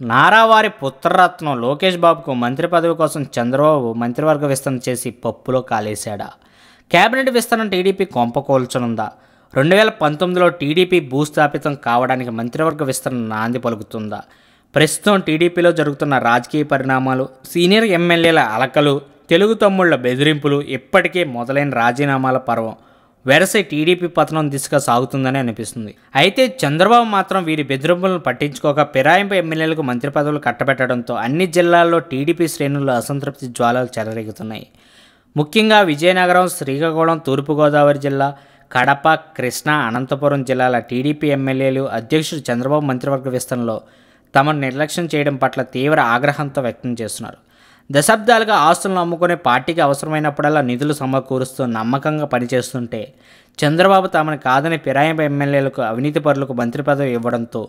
నారావారి పుత్రరత్నం లోకేష్ బాబుకు మంత్రి పదవి కోసం చంద్రబాబు మంత్రివర్గ విస్తరణ చేసి పప్పులో కాలేశాడా? కేబినెట్ విస్తరణ టీడీపీ కొంపకోల్చనుందా రెండు వేల పంతొమ్మిదిలో టీడీపీ భూస్థాపితం కావడానికి మంత్రివర్గ విస్తరణ నాంది పలుకుతుందా? ప్రస్తుతం టీడీపీలో జరుగుతున్న రాజకీయ పరిణామాలు సీనియర్ ఎమ్మెల్యేల అలకలు తెలుగు తమ్ముళ్ళ బెదిరింపులు ఇప్పటికే మొదలైన రాజీనామాల పర్వం వెరసై టీడీపీ పతనం దిశగా సాగుతుందని అనిపిస్తుంది. అయితే చంద్రబాబు మాత్రం వీరి బెదిరింపులను పట్టించుకోక పిరాయింపు ఎమ్మెల్యేలకు మంత్రి పదవులు కట్టబెట్టడంతో అన్ని జిల్లాల్లో టీడీపీ శ్రేణుల్లో అసంతృప్తి జ్వాలలు చెలరేగుతున్నాయి. ముఖ్యంగా విజయనగరం శ్రీకాకుళం తూర్పుగోదావరి జిల్లా కడప కృష్ణా అనంతపురం జిల్లాల టీడీపీ ఎమ్మెల్యేలు అధ్యక్షుడు చంద్రబాబు మంత్రివర్గ విస్తరణలో తమను నిర్లక్ష్యం చేయడం పట్ల తీవ్ర ఆగ్రహంతో వ్యక్తం చేస్తున్నారు. దశాబ్దాలుగా ఆస్తులను అమ్ముకునే పార్టీకి అవసరమైనప్పుడల్లా నిధులు సమకూరుస్తూ నమ్మకంగా పనిచేస్తుంటే చంద్రబాబు తమను కాదని ఫిరాయింపు ఎమ్మెల్యేలకు అవినీతి పరులకు మంత్రి పదవి ఇవ్వడంతో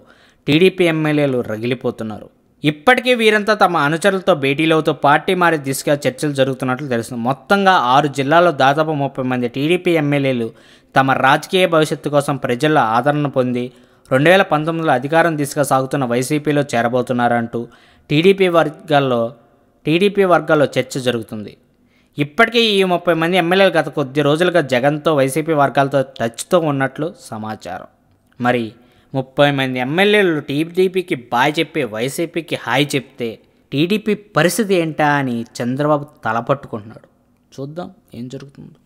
టీడీపీ ఎమ్మెల్యేలు రగిలిపోతున్నారు. ఇప్పటికీ వీరంతా తమ అనుచరులతో భేటీలవుతూ పార్టీ మారే దిశగా చర్చలు జరుగుతున్నట్లు తెలుస్తుంది. మొత్తంగా ఆరు జిల్లాల్లో దాదాపు ముప్పై మంది టీడీపీ ఎమ్మెల్యేలు తమ రాజకీయ భవిష్యత్తు కోసం ప్రజల ఆదరణ పొంది రెండు వేల పంతొమ్మిదిలో అధికారం దిశగా సాగుతున్న వైసీపీలో చేరబోతున్నారంటూ టీడీపీ వర్గాల్లో టీడీపీ వర్గాల్లో చర్చ జరుగుతుంది. ఇప్పటికే ఈ ముప్పై మంది ఎమ్మెల్యేలు గత కొద్ది రోజులుగా జగన్తో వైసీపీ వర్గాలతో టచ్తో ఉన్నట్లు సమాచారం. మరి ముప్పై మంది ఎమ్మెల్యేలు టీడీపీకి బాయ్ చెప్పి వైసీపీకి హాయ్ చెప్తే టీడీపీ పరిస్థితి ఏంటా అని చంద్రబాబు తలపట్టుకుంటున్నాడు చూద్దాం ఏం జరుగుతుందో.